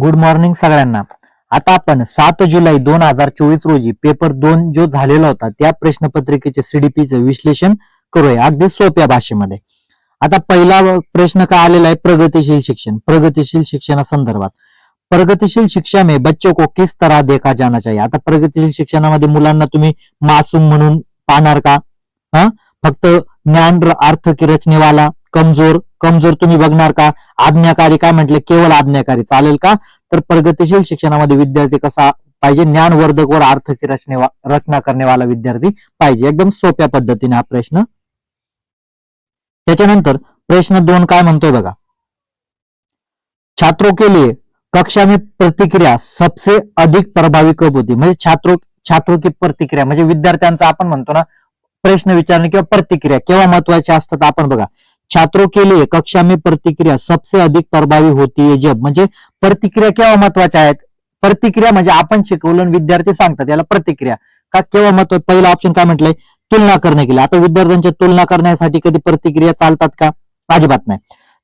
Good morning सगळ्यांना. आता आपण सात जुलै दोन हजार चोवीस रोजी पेपर दोन जो झालेला होता त्या प्रश्नपत्रिकेचे सीडीपीचे विश्लेषण करूया. अगदी सोप्या भाषेमध्ये. आता पहिला प्रश्न काय आलेला आहे? प्रगतिशील शिक्षण. प्रगतिशील शिक्षणासंदर्भात प्रगतिशील शिक्षा में बच्चों को किस तरह देखा जाना चाहिए? आता प्रगतिशील शिक्षणामध्ये मुलांना तुम्ही मासूम म्हणून पाहणार का? हा? फक्त ज्ञान अर्थ की रचनेवाला कमजोर कमजोर तुम्ही बघणार का? आज्ञाकारी काय म्हटले? केवळ आज्ञाकारी. चालेल का? तर प्रगतीशील शिक्षणामध्ये विद्यार्थी कसा पाहिजे? ज्ञानवर्धक वर अर्थ रचने रचना करनेवाला विद्यार्थी पाहिजे. एकदम सोप्या पद्धतीने हा प्रश्न. त्याच्यानंतर प्रश्न दोन काय म्हणतोय बघा. छात्रों के लिए कक्षा में प्रतिक्रिया सबसे अधिक प्रभावी कब होती? म्हणजे छात्रों छात्रों की प्रतिक्रिया. म्हणजे विद्यार्थ्यांचा आपण म्हणतो ना प्रश्न विचारणे किंवा प्रतिक्रिया केव्हा महत्त्वाच्या असतात? आपण बघा. छात्रों के लिए कक्षा में प्रतिक्रिया सबसे अधिक प्रभावी होती है जब म्हणजे प्रतिक्रिया केव्हा महत्त्वाच्या आहेत? प्रतिक्रिया म्हणजे आपण शिकवलं विद्यार्थी सांगतात याला प्रतिक्रिया. का केव्हा महत्त्व पहिला ऑप्शन काय म्हटलंय? तुलना करणे केली. आता विद्यार्थ्यांच्या तुलना करण्यासाठी कधी प्रतिक्रिया चालतात का? अजिबात नाही.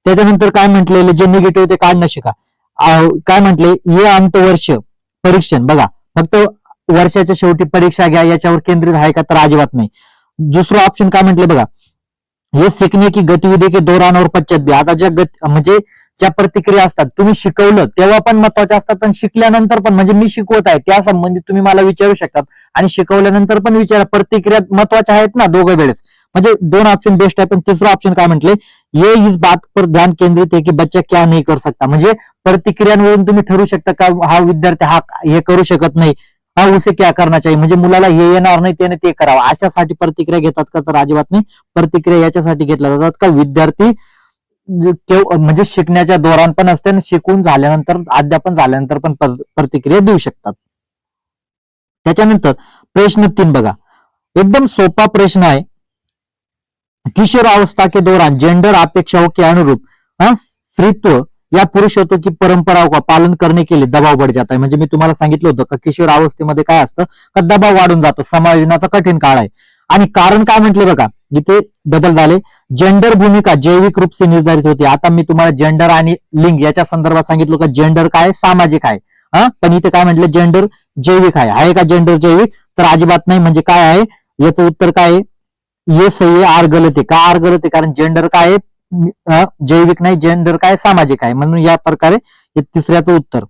त्याच्यानंतर काय म्हटलेलं जे निगेटिव्ह ते काढणं शिका. काय म्हटले ये अंतवर्ष परीक्षण बघा. फक्त वर्षाच्या शेवटी परीक्षा घ्या याच्यावर केंद्रित आहे का? तर अजिबात नाही. दुसरं ऑप्शन काय म्हटले बघा. हे शिकणे की गतिविधी के दौरान और पश्चात आता ज्या गत म्हणजे ज्या प्रतिक्रिया असतात तुम्ही शिकवलं तेव्हा पण महत्त्वाच्या असतात पण शिकल्यानंतर पण म्हणजे मी शिकवत आहे त्या संबंधित तुम्ही मला विचारू शकतात. आणि शिकवल्यानंतर पण विचारा प्रतिक्रिया महत्त्वाच्या आहेत ना दोघं वेळेस. म्हणजे दोन ऑप्शन बेस्ट आहे पण तिसरं ऑप्शन काय म्हटले? ये इस बात पर ध्यान केंद्रित आहे की बच्चा क्या नाही करू शकता. म्हणजे प्रतिक्रियांवरून तुम्ही ठरू शकता का हा विद्यार्थी हा हे करू शकत नाही. हा उसे क्या करना चाहिए? म्हणजे मुलाला हे येणार नाही त्याने ते करावं. अशासाठी प्रतिक्रिया घेतात का तर अजिबात नाही. प्रतिक्रिया याच्यासाठी घेतल्या जातात का विद्यार्थी म्हणजे शिकण्याच्या दौरान पण असते आणि शिकून झाल्यानंतर अध्यापन झाल्यानंतर पण प्रतिक्रिया देऊ शकतात. त्याच्यानंतर प्रश्न तीन बघा. एकदम सोपा प्रश्न आहे. किशोर अवस्था के दौरान जेंडर अपेक्षाओं हो के अनुरूप हा स्त्रीत्व या पुरुषत्व की परंपराओं का पालन करने के लिए दबाव बढ़ जाता है म्हणजे मी तुम्हाला सांगितलं होतं का किशोर अवस्थेमध्ये काय असतं का दबाव वाढून जातो समायोजनाचा कठीण काळ आहे. आणि कारण काय म्हटले बघा इथे डबल झाले. जेंडर भूमिका जैविक रूप से निर्धारित होती. आता मी तुम्हाला जेंडर आणि लिंग याच्या संदर्भात सांगितलं का जेंडर काय सामाजिक आहे. हा? पण इथे काय म्हटलं जेंडर जैविक आहे. आहे का जेंडर जैविक? तर अजिबात नाही. म्हणजे काय आहे? याचं उत्तर काय आहे? ये आहे आर गलत आहे. का आर गलत आहे? कारण जेंडर काय आहे? जैविक नाही जेंडर काय सामाजिक आहे. म्हणून या प्रकारे तिसऱ्याचं उत्तर.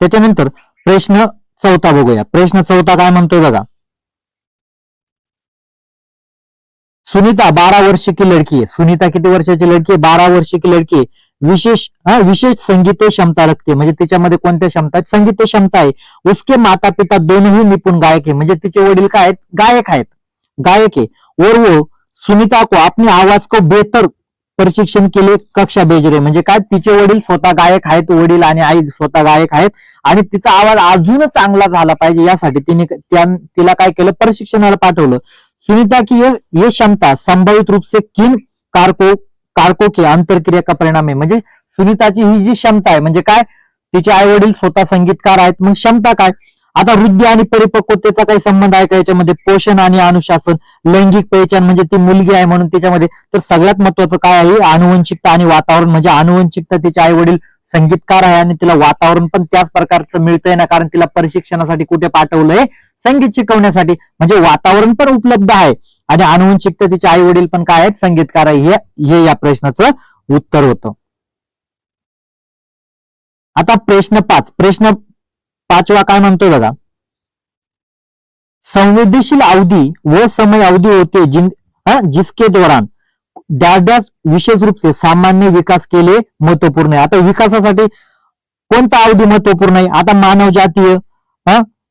त्याच्यानंतर प्रश्न चौथा बघूया. प्रश्न चौथा काय म्हणतोय बघा. सुनीता बारा वर्ष की लड़की आहे. सुनीता किती वर्षाची लड़की आहे? बारा वर्ष की लड़की आहे. विशेष हा विशेष संगीत क्षमता रखते. म्हणजे तिच्यामध्ये कोणत्या क्षमता आहेत? संगीत क्षमता आहे. उसके माता पिता दोनही निपुण गायक आहे. म्हणजे तिचे वडील काय आहेत? गायक आहेत. गायक आहे. और वो सुनीता को अपने आवाज को बेहतर प्रशिक्षण के लिए कक्षा भेज रहे म्हणजे काय? तिचे वडील स्वतः गायक आहेत वडील आणि आई स्वतः गायक आहेत आणि तिचा आवाज अजून चांगला झाला पाहिजे यासाठी तिने तिला काय केलं? प्रशिक्षणाला पाठवलं. सुनीता की ये ये क्षमता संभावित रूप से किन कारको कारको के अंतरक्रिया का परिणाम आहे. म्हणजे सुनीताची ही जी क्षमता आहे म्हणजे काय? तिचे आई वडील स्वतः संगीतकार आहेत मग क्षमता काय? आता वृद्धी आणि परिपक्वतेचा काही संबंध आहे का याच्यामध्ये? पोषण आणि अनुशासन लैंगिक पहिचान म्हणजे ती मुलगी आहे म्हणून त्याच्यामध्ये तर सगळ्यात महत्वाचं काय आहे? अनुवंशिकता आणि वातावरण. म्हणजे अनुवंशिकता तिचे आई वडील संगीतकार आहे आणि तिला वातावरण पण त्याच प्रकारचं मिळतंय ना कारण तिला प्रशिक्षणासाठी कुठे पाठवलंय? संगीत शिकवण्यासाठी. म्हणजे वातावरण पण उपलब्ध आहे. आणि अनुवंशिकता तिचे आई वडील पण काय आहेत? संगीतकार आहे. हे हे या प्रश्नाचं उत्तर होतं. आता प्रश्न पाच. प्रश्न पाचवा काय म्हणतोय बघा? संवेदनशील अवधि व समय अवधि होते जिन जिसके दौरान डॅश विशेष रूप से सामान्य विकास केले महत्त्वपूर्ण आहे. आता विकासासाठी कोणता अवधी महत्त्वपूर्ण आहे? आता मानव जातीय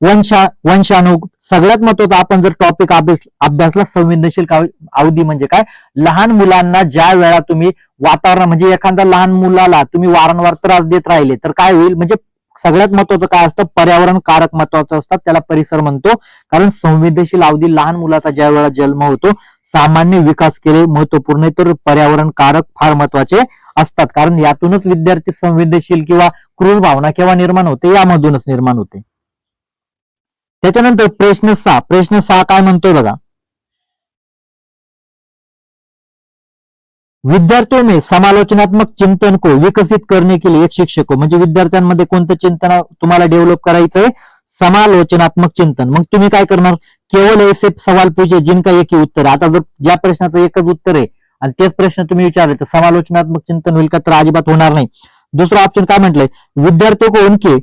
वंशा वंशाणू सगळ्यात महत्त्वाचा आपण जर टॉपिक अभ्यास अभ्यासला संवेदनशील अवधी म्हणजे काय? लहान मुलांना ज्या वेळा तुम्ही वातावरण म्हणजे एखाद्या लहान मुलाला तुम्ही वारंवार त्रास देत राहिले तर काय होईल? म्हणजे सगळ्यात महत्वाचं काय असतं? पर्यावरण कारक महत्वाचं असतात त्याला परिसर म्हणतो. कारण संवेदनशील अवधी लहान मुलाचा ज्या वेळा जन्म होतो सामान्य विकास केले महत्त्वपूर्ण तर पर्यावरण कारक फार महत्त्वाचे असतात. कारण यातूनच विद्यार्थी संवेदनशील किंवा क्रूर भावना केव्हा निर्माण होते? यामधूनच निर्माण होते. त्याच्यानंतर प्रश्न सहा. प्रश्न सहा काय म्हणतोय बघा? विद्यार्थियों में समालोचनात्मक चिंतन को विकसित करने के लिए एक शिक्षक को म्हणजे विद्यार्थ्यांमध्ये कोणतं चिंतन तुम्हाला डेव्हलप करायचंय समालोचनात्मक चिंतन. मग तुम्ही काय करणार? केवळ ऐसे सवाल पूजे जिनका एक ही उत्तर. आहे. आता जर ज्या प्रश्नाचं एकच उत्तर आहे आणि तेच प्रश्न तुम्ही विचारले तर समालोचनात्मक चिंतन होईल का? तर अजिबात होणार नाही. दुसरा ऑप्शन काय म्हटलंय? विद्यार्थियों को उनके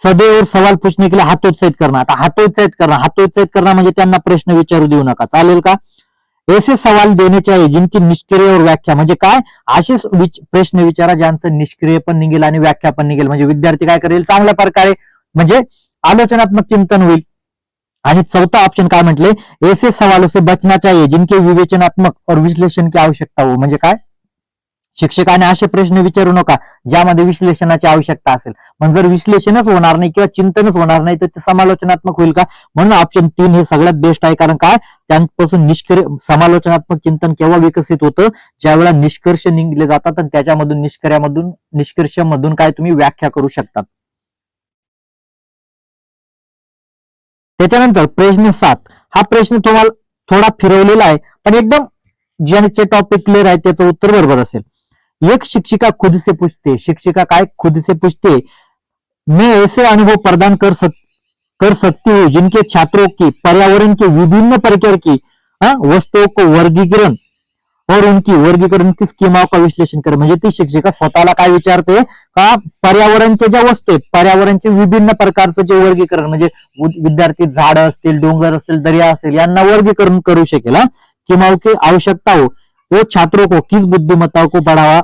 सदैव सवाल पूछने के लिए हातोत्साहित करना आता हातोत्साहित करणार हातोत्साहित करणार म्हणजे त्यांना प्रश्न विचारू देऊ नका. चालेल का? ऐसे सवाल देणे चाहिए जिनकी निष्क्रिय और व्याख्या म्हणजे काय? असे विच- प्रश्न विचारा ज्यांचं निष्क्रिय पण निघेल आणि व्याख्या पण निघेल. म्हणजे विद्यार्थी काय करेल? चांगल्या प्रकारे म्हणजे आलोचनात्मक चिंतन होईल. आणि चौथा ऑप्शन काय म्हटले? ऐसे सवालों से बचना चाहिए जिनके विवेचनात्मक और विश्लेषण की आवश्यकता हो. म्हणजे काय? शिक्षकाने असे प्रश्न विचारू नका ज्यामध्ये विश्लेषणाची आवश्यकता असेल. पण जर विश्लेषणच होणार नाही किंवा चिंतनच होणार नाही तर ते समालोचनात्मक होईल का? म्हणून ऑप्शन तीन हे सगळ्यात बेस्ट आहे. कारण काय? त्यांपासून निष्कर्ष समालोचनात्मक चिंतन केव्हा विकसित होतं? ज्यावेळेला निष्कर्ष निघले जातात आणि त्याच्यामधून निष्कर्यामधून निष्कर्ष मधून काय तुम्ही व्याख्या करू शकतात. त्याच्यानंतर प्रश्न सात. हा प्रश्न तुम्हाला थोडा फिरवलेला आहे पण एकदम ज्यांचे टॉपिक क्लिअर आहे त्याचं उत्तर बरोबर असेल. एक शिक्षिका खुद से पूछते शिक्षिका काय खुद से पूछते? मैं ऐसे अनुभव प्रदान कर सक कर सकती हूँ जिनके छात्रों की पर्यावरण के विभिन्न प्रकार की वस्तुओं को वर्गीकरण और उनकी वर्गीकरण की स्कीमाओं का विश्लेषण कर। म्हणजे ती शिक्षिका स्वतःला काय विचारते? का पर्यावरणच्या ज्या वस्तू आहेत पर्यावरणचे विभिन्न प्रकारचं जे वर्गीकरण म्हणजे विद्यार्थी झाडं असतील डोंगर असतील दर्या असेल यांना वर्गीकरण करू शकेल हा. की आवश्यकता हो वो छात्रों को किस बुद्धिमत्ता को बढ़ावा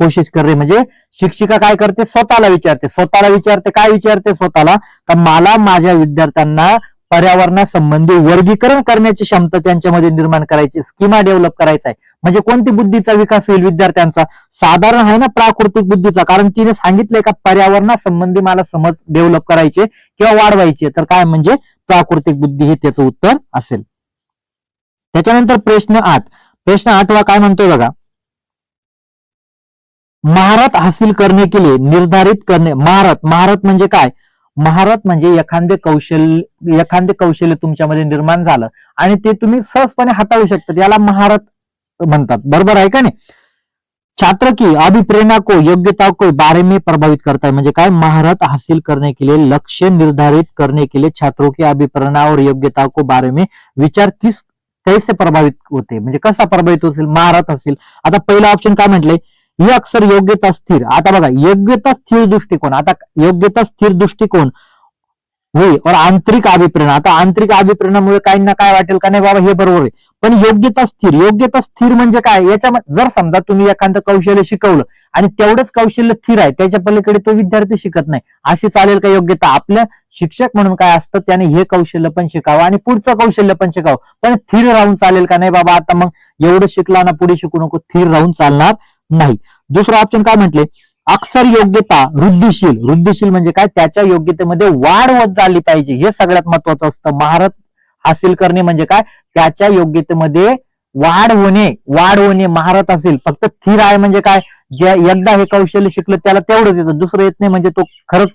कोशिश कर रही म्हणजे शिक्षिका काय करते? स्वतःला विचारते. स्वतःला विचारते. काय विचारते? स्वतःला का मला माझ्या विद्यार्थ्यांना पर्यावरणासंबंधी वर्गीकरण करण्याची क्षमता त्यांच्यामध्ये निर्माण करायची स्कीमा डेव्हलप करायचा आहे. म्हणजे कोणती बुद्धीचा विकास होईल विद्यार्थ्यांचा? साधारण आहे ना प्राकृतिक बुद्धीचा. कारण तिने सांगितलंय का पर्यावरणासंबंधी मला समज डेव्हलप करायचे किंवा वाढवायचे. तर काय म्हणजे प्राकृतिक बुद्धी हे त्याचं उत्तर असेल. त्याच्यानंतर प्रश्न आठ. प्रश्न आठवा काय म्हणतोय बघा. महारत हासिल करणे के लिए निर्धारित करणे महारत महारत म्हणजे काय? महारत म्हणजे एखादे कौशल्य एखादे कौशल्य तुमच्यामध्ये निर्माण झालं आणि ते तुम्ही सहजपणे हाताळू शकतात याला महारत म्हणतात. बरोबर आहे का नाही? छात्र की अभिप्रेरणा को योग्यता को बारे में प्रभावित करता है म्हणजे काय? महारत हासिल करने के लिए लक्ष्य निर्धारित करने के लिए छात्रों की अभिप्रेरणा और योग्यता को बारे में विचार किस कैसे प्रभावित होते? म्हणजे कसा प्रभावित होतील? महारत असेल आता पहिला ऑप्शन काय म्हटलंय ही अक्षर योग्यता स्थिर. आता बघा योग्यता स्थिर दृष्टिकोन. आता योग्यता स्थिर दृष्टिकोन होय और आंतरिक अभिप्रेरणा. आता आंतरिक अभिप्रेरणामुळे काही ना काय वाटेल का नाही बाबा हे बरोबर आहे. पण योग्यता स्थिर. योग्यता स्थिर म्हणजे काय? याच्या जर समजा तुम्ही एखादं कौशल्य शिकवलं आणि तेवढंच कौशल्य स्थिर आहे त्याच्या पलीकडे तो विद्यार्थी शिकत नाही अशी चालेल का योग्यता? आपल्या शिक्षक म्हणून काय असतं त्याने हे कौशल्य पण शिकावं आणि पुढचं कौशल्य पण शिकावं. पण स्थिर राहून चालेल का नाही बाबा? आता मग एवढं शिकला ना पुढे शिकू नको स्थिर राहून चालणार नाही. दुसरं ऑप्शन काय म्हटले? अक्षर योग्यता वृद्धिशील. वृद्धिशील म्हणजे काय? त्याच्या योग्यतेमध्ये वाढ होत झाली पाहिजे. हे सगळ्यात महत्वाचं असतं. महारत हासिल करणे म्हणजे काय? त्याच्या योग्यतेमध्ये वाढ होणे. वाढ होणे महारत असेल. फक्त स्थिर आहे म्हणजे काय? जे एकदा हे कौशल्य शिकलं त्याला तेवढंच येतं. दुसरं येत नाही म्हणजे तो खरंच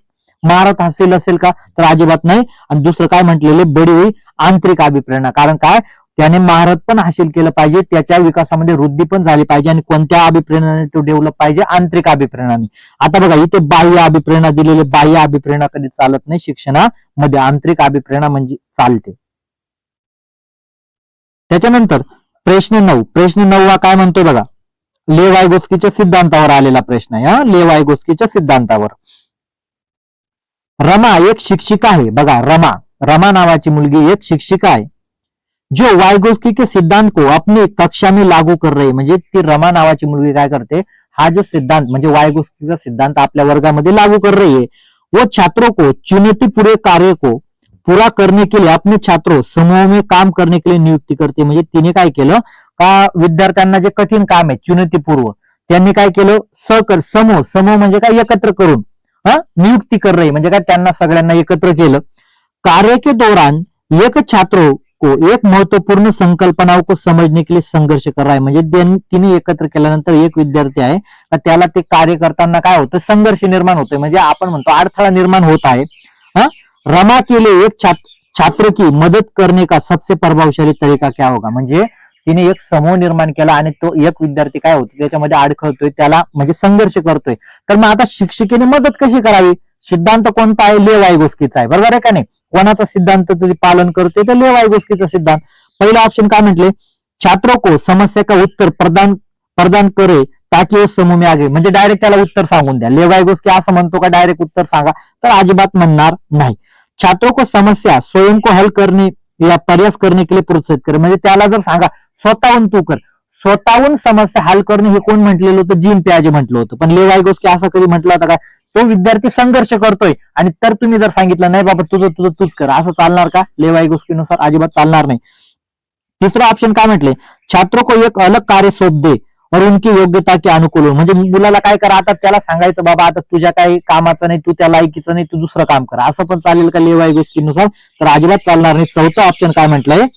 महारत हासिल असेल का? तर अजिबात नाही. आणि दुसरं काय म्हटलेले? बडी होई आंतरिक अभिप्रेरणा. कारण काय? त्याने महारत पण हासिल केलं पाहिजे. त्याच्या विकासामध्ये वृद्धी पण झाली पाहिजे आणि कोणत्या अभिप्रेरणाने तो डेव्हलप पाहिजे? आंतरिक अभिप्रेरणाने. आता बघा इथे बाह्य अभिप्रेरणा दिलेले बाह्य अभिप्रेरणा कधी चालत नाही शिक्षणामध्ये. आंतरिक अभिप्रेरणा म्हणजे चालते. त्याच्यानंतर प्रश्न नऊ. प्रश्न नऊ हा काय म्हणतो बघा? ले वायगोस्कीच्या सिद्धांतावर आलेला प्रश्न आहे हा. ले वायगोस्कीच्या सिद्धांतावर. रमा एक शिक्षिका आहे. बघा रमा. रमा नावाची मुलगी एक शिक्षिका आहे. जो वायगोस्की के सिद्धांत को अपनी कक्षा में लागू कर रही म्हणजे ती रमा नावाची मुलगी काय करते? हा जो सिद्धांत म्हणजे वायगोस्कीचा सिद्धांत आपल्या वर्गामध्ये लागू कर रही है वो छात्रों को चुनौती पूरे कार्य को पूरा करने के लिए अपने छात्रों समूह में काम करने के लिए नियुक्ती करते. म्हणजे तिने काय केलं? का विद्यार्थ्यांना जे कठीण काम आहे चुनौतीपूर्व त्यांनी काय केलं? सहकर समूह समूह म्हणजे काय? एकत्र करून हा? नियुक्ती कर रही. म्हणजे काय? त्यांना सगळ्यांना एकत्र केलं. कार्य के दौरान एक छात्रों को एक महत्त्वपूर्ण संकल्पनाओं को समझने के लिए संघर्ष कर रहा है. म्हणजे तिने एकत्र केल्यानंतर एक विद्यार्थी आहे त्याला ते कार्य करताना काय होतं? संघर्ष निर्माण होतोय. म्हणजे आपण म्हणतो अडथळा निर्माण होत आहे. हा? रमा केले एक छात्र छात्र की मदत करने का सबसे प्रभावशाली तरीका क्या होगा? म्हणजे तिने एक समूह निर्माण केला आणि तो एक विद्यार्थी काय होतो? त्याच्यामध्ये अडखळतोय. त्याला म्हणजे संघर्ष करतोय. तर मग आता शिक्षिकेने मदत कशी करावी? सिद्धांत कोणता आहे? लेवाई गोष्टीचा आहे. बरोबर आहे का नाही? कोणाचा सिद्धांत पालन करते तर लेवाय गोष्टीचा सिद्धांत. पहिला ऑप्शन काय म्हटले? छात्रों को समस्या का उत्तर प्रदान प्रदान करे ताकि वो समूह में आगे म्हणजे डायरेक्ट त्याला उत्तर सांगून द्या. लेवाय गोष्टी असं म्हणतो का डायरेक्ट उत्तर सांगा तर अजिबात म्हणणार नाही. छात्रों को समस्या स्वयं को हल करणे या प्रयास करने के लिए प्रोत्साहित करे. म्हणजे त्याला जर सांगा स्वतःहून तू कर. स्वतःहून समस्या हल करणे हे कोण म्हटलेलं होतं? जीन प्याजे म्हटलं होतं. पण लेवाय गोष्टी असं कधी म्हटलं होतं का? तो विद्यार्थी संघर्ष करतोय. आणि तर तुम्ही जर सांगितलं नाही बाबा तुझं तुझं तूच कर. असं चालणार का? लेवाई गोष्टीनुसार अजिबात चालणार नाही. तिसरं ऑप्शन काय म्हटले? छात्र को एक अलग कार्य सोप दे और उनकी योग्यता के अनुकूल म्हणजे मुलाला काय करा आता त्याला सांगायचं बाबा आता तुझ्या काही कामाचं नाही तू त्या लायकीचं नाही तू दुसरं काम कर. असं पण चालेल का लेवाई गोष्टीनुसार? तर अजिबात चालणार नाही. चौथं ऑप्शन काय म्हटलंय?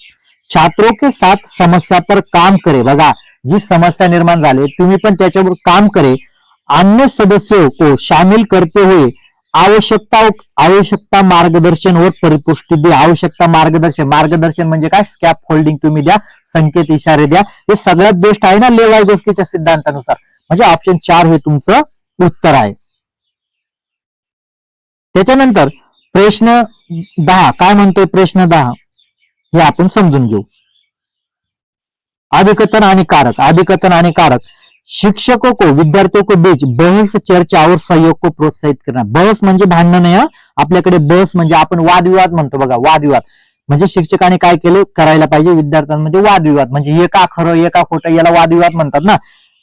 छात्रो के साथ समस्या पर काम करे. बघा जी समस्या निर्माण झाली तुम्ही पण त्याच्यावर काम करे अन्य सदस्यों को शामिल करते हुए आवश्यकता आवश्यकता मार्गदर्शन व परिपुष्टी दे आवश्यकता मार्गदर्शन. मार्गदर्शन म्हणजे काय? स्कॅप होल्डिंग तुम्ही द्या संकेत इशारे द्या. हे सगळ्यात बेस्ट आहे ना लेवाय गोष्टीच्या सिद्धांतानुसार. म्हणजे ऑप्शन चार हे तुमचं उत्तर आहे. त्याच्यानंतर प्रश्न दहा. काय म्हणतोय प्रश्न दहा? हे आपण समजून घेऊ. अधिकतन आणि कारक. अधिकतन आणि कारक. शिक्षकों को विद्यार्थियों को बीच बहस चर्चा और सहयोग को प्रोत्साहित करना। बहस म्हणजे भांडण नाही आपल्याकडे बहस म्हणजे आपण वादविवाद म्हणतो बघा वादविवाद. म्हणजे शिक्षकाने काय केलं? करायला पाहिजे विद्यार्थ्यांमध्ये म्हणजे वादविवाद. म्हणजे एका खरं एका खोटं याला वादविवाद म्हणतात ना.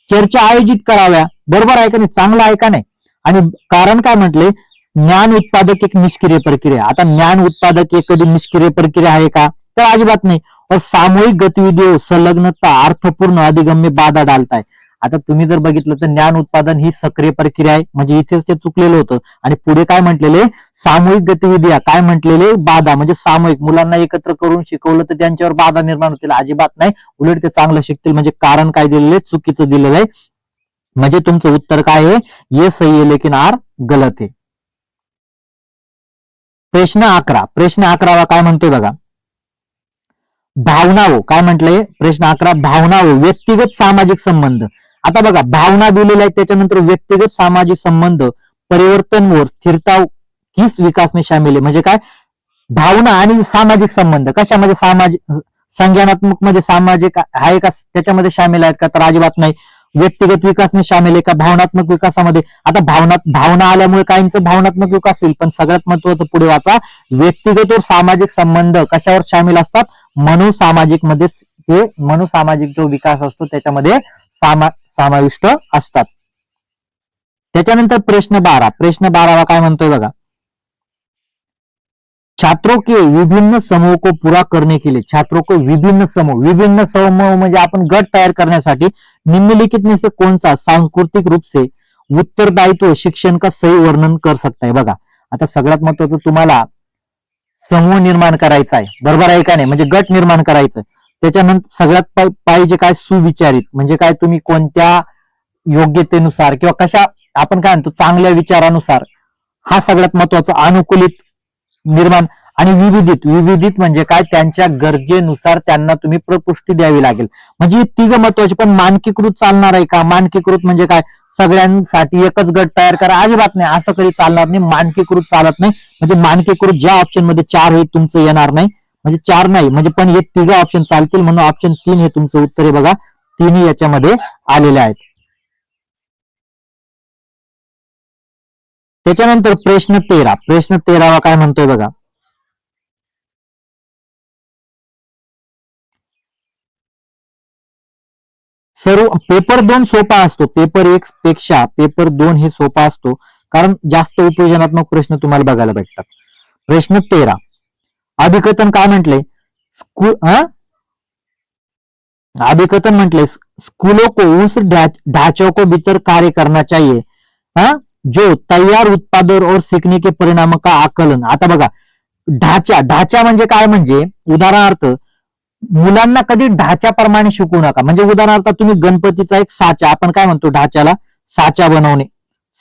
चर्चा आयोजित कराव्या. बरोबर आहे का नाही? चांगलं आहे का नाही? आणि कारण काय म्हटले? ज्ञान उत्पादक एक निष्क्रिय प्रक्रिया आता ज्ञान उत्पादक एक कधी निष्क्रिय प्रक्रिया आहे का? तर अजिबात नाही. और सामूहिक गतिविधियों संलग्नता अर्थपूर्ण अधिगम्य बाधा डालताय. आता तुम्ही जर बघितलं तर ज्ञान उत्पादन ही सक्रिय प्रक्रिया आहे. म्हणजे इथेच ते चुकलेलं होतं. आणि पुढे काय म्हटलेले? सामूहिक गतिविधी काय म्हटलेले? बाधा. म्हणजे सामूहिक. मुलांना एकत्र करून शिकवलं तर त्यांच्यावर बाधा निर्माण होतील. अजिबात नाही. उलट ते चांगलं शिकतील. म्हणजे कारण काय दिलेलं? आहे चुकीचं दिलेलं आहे. म्हणजे तुमचं उत्तर काय आहे? ये सही आहे लेकिन आर गलत आहे. प्रश्न अकरा. प्रश्न अकरावा काय म्हणतोय बघा? भावनावो काय म्हटलंय? प्रश्न अकरा. भावनावो व्यक्तिगत सामाजिक संबंध. आता बघा भावना दिलेल्या आहेत त्याच्यानंतर व्यक्तिगत सामाजिक संबंध परिवर्तन व स्थिरताव हीच विकास में शामिल आहे. म्हणजे काय? भावना आणि सामाजिक संबंध. कशामध्ये? सामाजिक संज्ञानात्मकमध्ये सामाजिक आहे का? त्याच्यामध्ये शामिल आहेत का? तर अजिबात नाही. व्यक्तिगत विकास शामिल आहे का? भावनात्मक विकासामध्ये. आता भावना भावना आल्यामुळे काहींचं भावनात्मक विकास होईल पण सगळ्यात महत्वाचं पुढे वाचा. व्यक्तिगत व सामाजिक संबंध कशावर सामील असतात? मनोसामाजिकमध्ये ते मनोसामाजिक जो विकास असतो त्याच्यामध्ये सामा समाविष्ट असतात. त्याच्यानंतर प्रश्न बारा. प्रश्न बारावा काय म्हणतोय बघा? छात्रों के विभिन्न समूह को पूरा करने के लिए छात्रों को विभिन्न समूह. विभिन्न समूह म्हणजे आपण गट तयार करण्यासाठी निम्नलिखित में से कौन सा सांस्कृतिक रूप से उत्तरदायित्व शिक्षण का सही वर्णन कर सकता है? बघा. आता सगळ्यात महत्वाचं तुम्हाला समूह निर्माण करायचा आहे. बरोबर आहे का नाही? म्हणजे गट निर्माण करायचं त्याच्यानंतर सगळ्यात पाहिजे काय सुविचारित म्हणजे काय तुम्ही कोणत्या योग्यतेनुसार किंवा कशा आपण काय म्हणतो चांगल्या विचारानुसार हा सगळ्यात महत्त्वाचा अनुकूलित निर्माण आणि विविधित विविधित म्हणजे काय त्यांच्या गरजेनुसार त्यांना तुम्ही प्रपुष्टी द्यावी लागेल. म्हणजे तिघ महत्वाची पण मानकीकृत चालणार आहे का? मानकीकृत म्हणजे काय सगळ्यांसाठी एकच गट तयार करा अजिबात नाही असं कधी चालणार नाही मानकीकृत चालत नाही. म्हणजे मानकीकृत ज्या ऑप्शनमध्ये चार हे तुमचं येणार नाही. म्हणजे चार नाही म्हणजे पण हे तिघ ऑप्शन चालतील म्हणून ऑप्शन तीन हे तुमचं उत्तर आहे बघा. तिन्ही याच्यामध्ये आलेले आहेत. त्याच्यानंतर प्रश्न तेरा. प्रश्न तेरावा काय म्हणतोय बघा? सर्व पेपर दोन सोपा असतो. पेपर एक पेक्षा पेपर दोन हे सोपा असतो. कारण जास्त उपयोजनात्मक प्रश्न तुम्हाला बघायला भेटतात. प्रश्न तेरा. अभिकथन काय म्हटले? स्कूल अभिकथन म्हटले स्कूलों को उस ढा- ढांचों को भीतर कार्य करना चाहिए हा? जो तयार उत्पादन और सीखने के परिणाम का आकलन। आता बघा ढाचा ढाचा म्हणजे काय म्हणजे उदाहरणार्थ मुलांना कधी ढाच्याप्रमाणे शिकवू नका. म्हणजे उदाहरणार्थ तुम्ही गणपतीचा एक साचा आपण काय म्हणतो ढाच्याला? साचा बनवणे.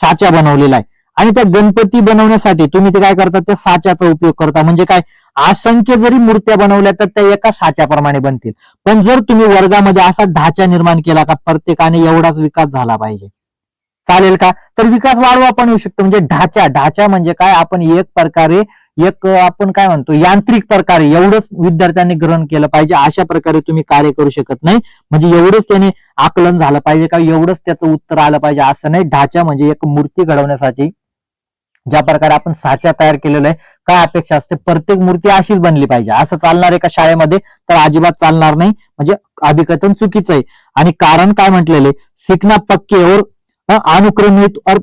साचा बनवलेला आहे. आणि त्या गणपती बनवण्यासाठी तुम्ही ते काय करता? त्या साच्याचा उपयोग करता. म्हणजे काय? असंख्य जरी मूर्त्या बनवल्या तर त्या एका साच्याप्रमाणे बनतील. पण जर तुम्ही वर्गामध्ये असा ढाचा निर्माण केला का प्रत्येकाने एवढाच विकास झाला पाहिजे. चालेल का? तर विकास वाढवा पण येऊ शकतो. म्हणजे ढाचा ढाचा म्हणजे काय? आपण एक प्रकारे एक आपण काय म्हणतो यांत्रिक प्रकारे एवढंच विद्यार्थ्यांनी ग्रहण केलं पाहिजे. अशा प्रकारे तुम्ही कार्य करू शकत नाही. म्हणजे एवढंच त्याने आकलन झालं पाहिजे का एवढंच त्याचं उत्तर आलं पाहिजे. असं नाही. ढाचा म्हणजे एक मूर्ती घडवण्यासाठी ज्या प्रकारे आपण साचा तयार केलेला आहे काय अपेक्षा असते? प्रत्येक मूर्ती अशीच बनली पाहिजे. असं चालणार आहे का शाळेमध्ये तर अजिबात चालणार नाही. म्हणजे अभिकथन चुकीचं आहे. आणि कारण काय म्हटलेले शिकणं पक्के और अनुक्रमित और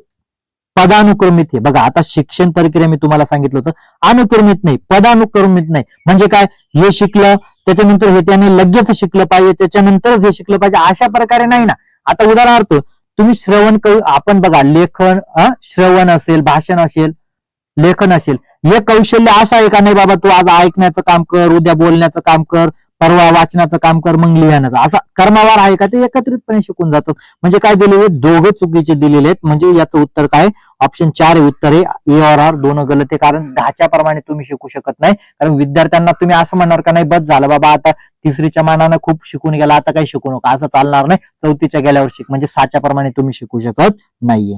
पदानुक्रमित आहे. बघा आता शिक्षण प्रक्रिया मी तुम्हाला सांगितलं होतं. अनुक्रमित नाही पदानुक्रमित नाही. म्हणजे काय? हे शिकलं त्याच्यानंतर हे त्याने लगेच शिकलं पाहिजे त्याच्यानंतरच हे शिकलं पाहिजे. अशा प्रकारे नाही ना. आता उदाहरणार्थ तुम्ही श्रवण करू आपण बघा लेखन श्रवण असेल भाषण असेल लेखन असेल. हे कौशल्य असं आहे का? नाही बाबा तू आज ऐकण्याचं काम कर उद्या बोलण्याचं काम कर परवा वाचनाचं काम कर मग लिहिण्याचं. असा कर्मावार आहे का? ते एकत्रितपणे शिकून जातात म्हणजे काय दिलेले? दोघे चुकीचे दिलेले आहेत. म्हणजे याचं उत्तर काय? ऑप्शन चार हे उत्तर आहे ए और आर दोन गलत आहे. कारण ढाच्याप्रमाणे तुम्ही शिकू शकत नाही. कारण विद्यार्थ्यांना तुम्ही असं म्हणणार का? नाही बस झालं बाबा आता तिसरीच्या मानानं खूप शिकून गेला. आता काही शिकू नका. असं चालणार नाही. चौथीच्या गेल्यावर शिक. म्हणजे साच्याप्रमाणे तुम्ही शिकू शकत नाहीये.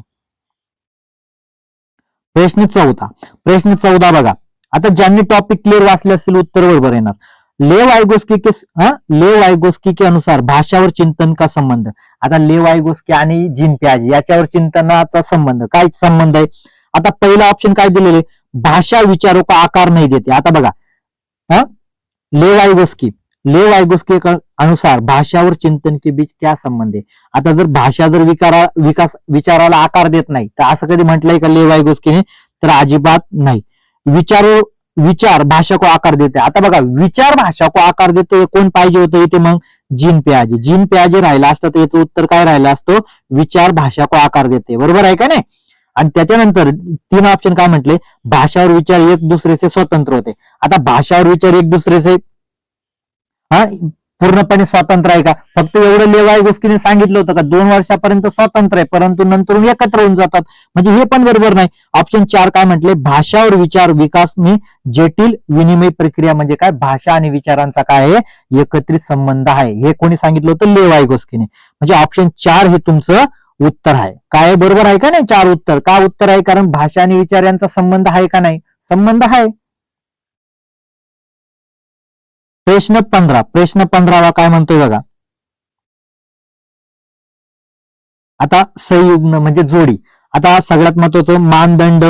प्रश्न चौदा प्रश्न चौदा बघा. आता ज्यांनी टॉपिक क्लिअर वाचले असतील उत्तर बरोबर येणार. लेव आयगोस्की के हा? लेव आयगोस्की के अनुसार भाषावर चिंतन का संबंध? आता लेव आयगोस्की आणि जिन प्याजी याच्यावर चिंतनाचा संबंध. काय संबंध आहे? आता पहिला ऑप्शन काय दिलेले भाषा विचारो का आकार नाही देते. आता बघा. हा? लेव आयगोस्की ले आयगोस्की अनुसार भाषावर चिंतन के बीच क्या संबंध आहे? आता जर भाषा जर विकारा विकास विचाराला आकार देत नाही तर असं कधी म्हटलंय का ले आयगोस्कीने? तर अजिबात नाही. विचार विचार भाषा को आकार देते. आता बघा विचार भाषा को आकार देते कोण पाहिजे होतं इथे मग? जीन प्याजे. जीन प्याजे राहिला असतं तर याचं उत्तर काय राहिलं असतं? विचार भाषा को आकार देते. बरोबर आहे का नाही? आणि त्याच्यानंतर तीन ऑप्शन काय म्हटले? भाषावर विचार एक दुसरे से स्वतंत्र होते. आता भाषावर विचार एक दुसरे से हा? पूर्णपणे स्वातंत्र्य आहे का? फक्त एवढं लेवाय गोष्टीने सांगितलं होतं का? दोन वर्षापर्यंत स्वातंत्र्य आहे परंतु नंतर एकत्र होऊन जातात. म्हणजे हे पण बरोबर नाही. ऑप्शन चार काय म्हटले? भाषावर विचार विकास मी जटिल विनिमय प्रक्रिया म्हणजे काय? भाषा आणि विचारांचा काय आहे? एकत्रित संबंध आहे. हे कोणी सांगितलं होतं? लेवाय गोस्कीने म्हणजे ऑप्शन चार हे तुमचं उत्तर आहे. काय बरोबर आहे का नाही? चार उत्तर. का उत्तर आहे? कारण भाषा आणि विचार यांचा संबंध आहे का नाही? संबंध आहे. प्रश्न पंधरा. प्रश्न पंधरावा काय म्हणतोय बघा. आता संयुग्न म्हणजे जोडी. आता सगळ्यात महत्वाचं मानदंड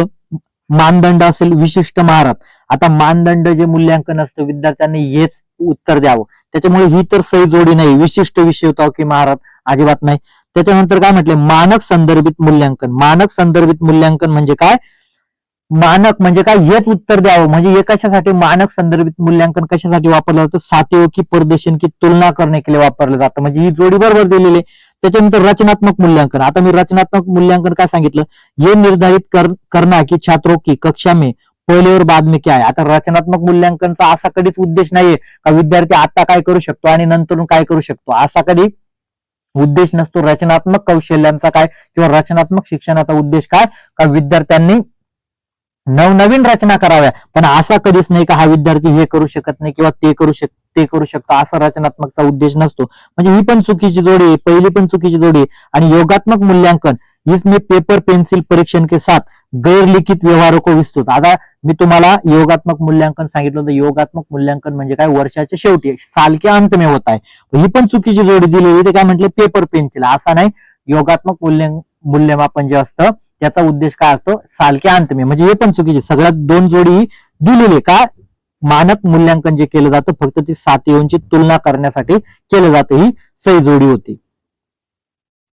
मानदंड असेल विशिष्ट महारात आता मानदंड जे मूल्यांकन असतं विद्यार्थ्यांनी हेच उत्तर द्यावं. त्याच्यामुळे ही तर सही जोडी नाही. विशिष्ट विषय होता की महारात अजिबात नाही. त्याच्यानंतर काय म्हटले? मानक संदर्भित मूल्यांकन. मानक संदर्भित मूल्यांकन म्हणजे काय? मानक म्हणजे काय? हेच उत्तर द्यावं. म्हणजे हे कशासाठी? मानक संदर्भित मूल्यांकन कशासाठी वापरलं जातं? सातव की परदेशन की तुलना करणे केले वापरलं जातं. म्हणजे ही जोडी बरोबर दिलेली आहे. त्याच्यानंतर रचनात्मक मूल्यांकन. आता मी रचनात्मक मूल्यांकन काय सांगितलं? ये निर्धारित कर, करना की छात्रों की कक्षा में पहिले और बाद में क्या आहे. आता रचनात्मक मूल्यांकनचा असा कधीच उद्देश नाहीये का विद्यार्थी आता काय करू शकतो आणि नंतर काय करू शकतो? असा कधी उद्देश नसतो. रचनात्मक कौशल्यांचा काय किंवा रचनात्मक शिक्षणाचा उद्देश काय? का विद्यार्थ्यांनी नवनवीन रचना कराव्या. पण असा कधीच नाही का हा विद्यार्थी हे करू शकत नाही किंवा ते करू शक ते करू शकतो. असा रचनात्मकचा उद्देश नसतो. म्हणजे ही पण चुकीची जोडी आहे. पहिली पण चुकीची जोडी आहे. आणि योगात्मक मूल्यांकन इसमें पेपर पेन्सिल परीक्षण के साथ गैर लिखित व्यवहारों को विस्तृत. आता मी तुम्हाला योगात्मक मूल्यांकन सांगितलं होतं. योगात्मक मूल्यांकन म्हणजे काय? वर्षाच्या शेवटी साल के अंत में होत आहे. ही पण चुकीची जोडी दिलेली ते काय म्हटलं? पेपर पेन्सिल असा नाही. योगात्मक मूल्य मूल्यमापन जे असतं त्याचा उद्देश काय असतो? साल के अंत में म्हणजे हे पण चुकीचे. सगळ्यात दोन जोडी दिलेले का? मानक मूल्यांकन जे केलं जातं फक्त ती सातयोंची तुलना करण्यासाठी केलं जातं. ही सही जोडी होती.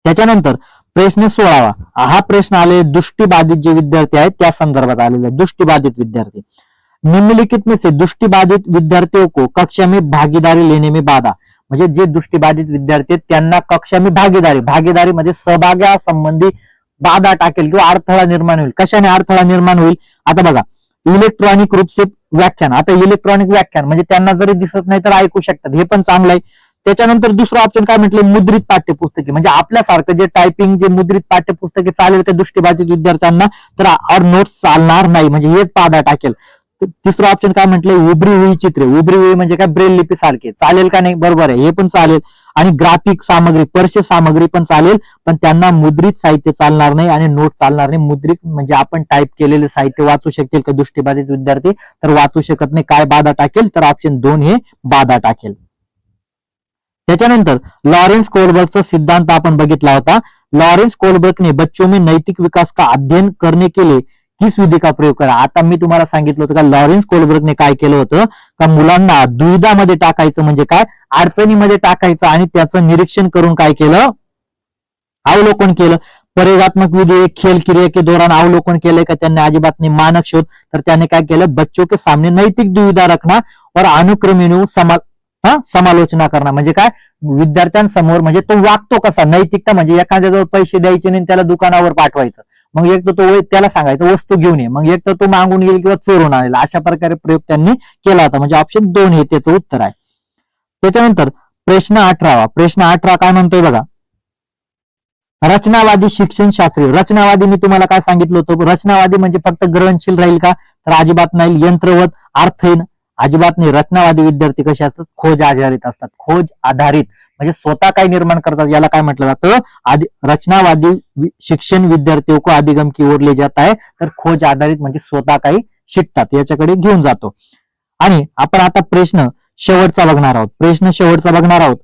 त्याच्यानंतर प्रश्न सोळावा. हा प्रश्न आले दृष्टीबाधित जे विद्यार्थी आहेत त्या संदर्भात आलेले दृष्टीबाधित विद्यार्थी. निम्नलिखित में से दृष्टिबाधित विद्यार्थियों को कक्षा में भागीदारी लेने में बाधा. म्हणजे जे दृष्टीबाधित विद्यार्थी आहेत त्यांना कक्षा में भागीदारी. भागीदारीमध्ये सहभागासंबंधी बाधा टाकेल किंवा अडथळा निर्माण होईल. कशाने अडथळा निर्माण होईल? आता बघा इलेक्ट्रॉनिक रूपचे व्याख्यान. आता इलेक्ट्रॉनिक व्याख्यान म्हणजे त्यांना जरी दिसत नाही तर ऐकू शकतात. हे पण चांगलं आहे. त्याच्यानंतर दुसरं ऑप्शन काय म्हटलं? मुद्रित पाठ्यपुस्तके. म्हणजे आपल्यासारखं जे टायपिंग जे मुद्रित पाठ्यपुस्तके चालेल त्या दृष्टीबाधित विद्यार्थ्यांना तर और नोट्स चालणार नाही. म्हणजे हेच पादा टाकेल. तिसरं ऑप्शन काय म्हटलंय उबरी हुई चित्रे. उबरी हुई म्हणजे काय? ब्रेल लिपी सारखे. चालेल का नाही? बरोबर आहे. हे पण चालेल. आणि ग्राफिक सामग्री पर्श सामग्री पण चालेल. पण त्यांना मुद्रित साहित्य चालणार नाही आणि नोट चालणार नाही. मुद्रित म्हणजे आपण टाईप केलेले साहित्य वाचू शकतील का दृष्टीबाधित विद्यार्थी? तर वाचू शकत नाही. काय बाधा टाकेल? तर ऑप्शन दोन हे बाधा टाकेल. त्याच्यानंतर लॉरेन्स कोलबर्गचा सिद्धांत आपण बघितला होता. लॉरेन्स कोलबर्गने बच्चों में नैतिक विकास का अध्ययन करने के लिए किस विधी का प्रयोग करा? आता मी तुम्हाला सांगितलं होतं का लॉरेन्स कोलबर्गने काय केलं होतं? का मुलांना दुविधामध्ये टाकायचं म्हणजे काय? अडचणीमध्ये टाकायचं आणि त्याचं निरीक्षण करून काय केलं? अवलोकन केलं. प्रयोगात्मक विधि एक खेल क्रिया के दौरान अवलोकन केलंय का त्यांनी? अजिबात नाही मानक शोध. तर त्याने काय केलं? बच्चों के सामने नैतिक दुविधा रखना और अनुक्रमेणु समा हा? समालोचना करणं. म्हणजे काय? विद्यार्थ्यांसमोर म्हणजे तो वागतो कसा? नैतिकता म्हणजे एखाद्याजवळ पैसे द्यायचे नाही आणि त्याला दुकानावर पाठवायचं. मग एक तर तो त्याला सांगायचं वस्तू घेऊन ये. मग एक तर तो मागून येईल किंवा चोरून आणेल अशा प्रकारे प्रयोग त्यांनी केला होता. म्हणजे ऑप्शन दोन हे त्याचं उत्तर आहे. त्याच्यानंतर प्रश्न अठरावा. प्रश्न अठरा काय म्हणतोय बघा. रचनावादी शिक्षण शास्त्रीय. रचनावादी मी तुम्हाला काय सांगितलं होतं? रचनावादी म्हणजे फक्त ग्रहणशील राहील का? तर अजिबात नाही. यंत्रवत अर्थहीन. अजिबात नाही. रचनावादी विद्यार्थी कसे असतात? खोज आधारित असतात. खोज आधारित. म्हणजे स्वतः काय निर्माण करतात याला काय म्हटलं जातं? आदि रचनावादी शिक्षण विद्यार्थी को अधिगम की ओर ले जात आहे तर खोज आधारित म्हणजे स्वतः काही शिकतात याच्याकडे घेऊन जातो. आणि आपण आता प्रश्न शेवटचा बघणार आहोत. प्रश्न शेवटचा बघणार आहोत.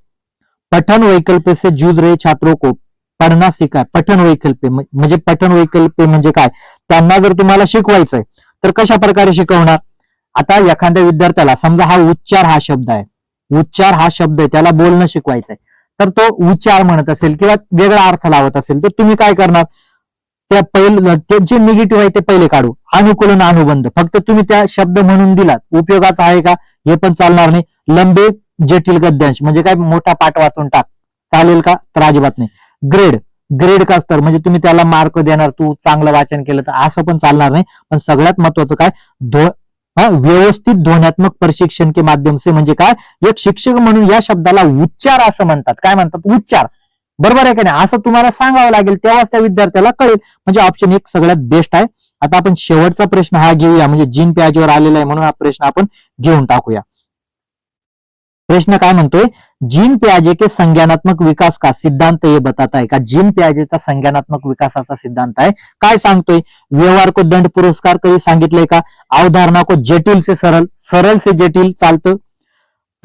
पठन वैकल्पे से रे रहे छात्रों को. पढ़ना शिकाय पठन वैकल्पे म्हणजे पठन वैकल्पे म्हणजे काय? त्यांना जर तुम्हाला शिकवायचंय तर कशा प्रकारे शिकवणार? आता एखाद्या विद्यार्थ्याला समजा हा उच्चार हा शब्द आहे. उच्चार हा शब्द आहे त्याला बोलणं शिकवायचंय. तर तो उच्चार म्हणत असेल किंवा वेगळा अर्थ लावत असेल तर तुम्ही काय करणार? त्या पहिलं ते जे निगेटिव्ह आहे ते पहिले काढू. अनुकूलन अनुबंध. फक्त तुम्ही त्या शब्द म्हणून दिलात. उपयोगाचा आहे का? हे पण चालणार नाही. लंबे जटिल गद्यांश. म्हणजे काय? मोठा पाठ वाचून टाक. चालेल का? तर अजिबात नाही. ग्रेड ग्रेड का स्तर? म्हणजे तुम्ही त्याला मार्क देणार तू चांगलं वाचन केलं तर असं पण चालणार नाही. पण सगळ्यात महत्वाचं काय? धो हा, व्यवस्थित ध्वन्यात्मक प्रशिक्षण के माध्यम से म्हणजे काय? एक शिक्षक म्हणून या शब्दाला उच्चार असं म्हणतात. काय म्हणतात? उच्चार. बरोबर आहे का नाही? असं तुम्हाला सांगावं लागेल तेव्हाच त्या विद्यार्थ्याला कळेल. म्हणजे ऑप्शन एक सगळ्यात बेस्ट आहे. आता आपण शेवटचा प्रश्न हा घेऊया. म्हणजे जीन प्याजवर आलेला आहे म्हणून हा प्रश्न आपण घेऊन टाकूया. प्रश्न काय म्हणतोय? जीन प्याजे के संज्ञानात्मक विकास का? सिद्धांत हे बताता है का? जीन प्याजेचा संज्ञानात्मक विकासाचा सिद्धांत आहे. काय सांगतोय? व्यवहार को दंड पुरस्कार कधी सांगितलंय का? अवधारणा को जटिल से सरल सरल से जटिल चालतं.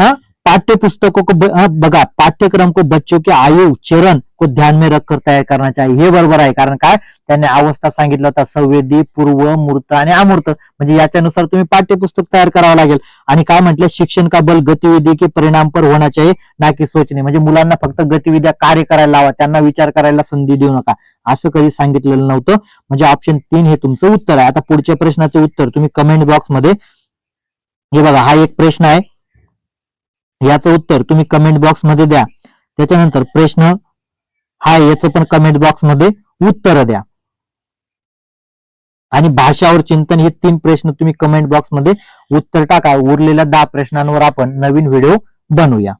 हा? पाठ्य पुस्तकों को बघा पाठ्यक्रम को बच्चों के आयु चरण को ध्यान में रखकर तयार करना चाहिए। हे बरोबर आहे कारण काय? त्यांनी अवस्था सांगितलं होता संवेदी पूर्व मूर्त आणि अमूर्त. म्हणजे याच्यानुसार तुम्ही पाठ्यपुस्तक तयार करावं लागेल. आणि काय म्हटलं? शिक्षण का बल गतिविधी के परिणाम पर होना चाहिए ना की सोचणे. म्हणजे मुलांना फक्त गतिविध्या कार्य करायला लावा त्यांना विचार करायला संधी देऊ नका. असं कधी सांगितलेलं नव्हतं. म्हणजे ऑप्शन तीन हे तुमचं उत्तर आहे. आता पुढच्या प्रश्नाचं उत्तर तुम्ही कमेंट बॉक्समध्ये हे बघा हा एक प्रश्न आहे. याचं उत्तर तुम्ही कमेंट बॉक्समध्ये द्या. त्याच्यानंतर प्रश्न हा याचं पण कमेंट बॉक्समध्ये उत्तर द्या. आणि भाषावर चिंतन हे तीन प्रश्न तुम्ही कमेंट बॉक्समध्ये उत्तर टाका. उरलेल्या दहा प्रश्नांवर आपण नवीन व्हिडिओ बनवूया.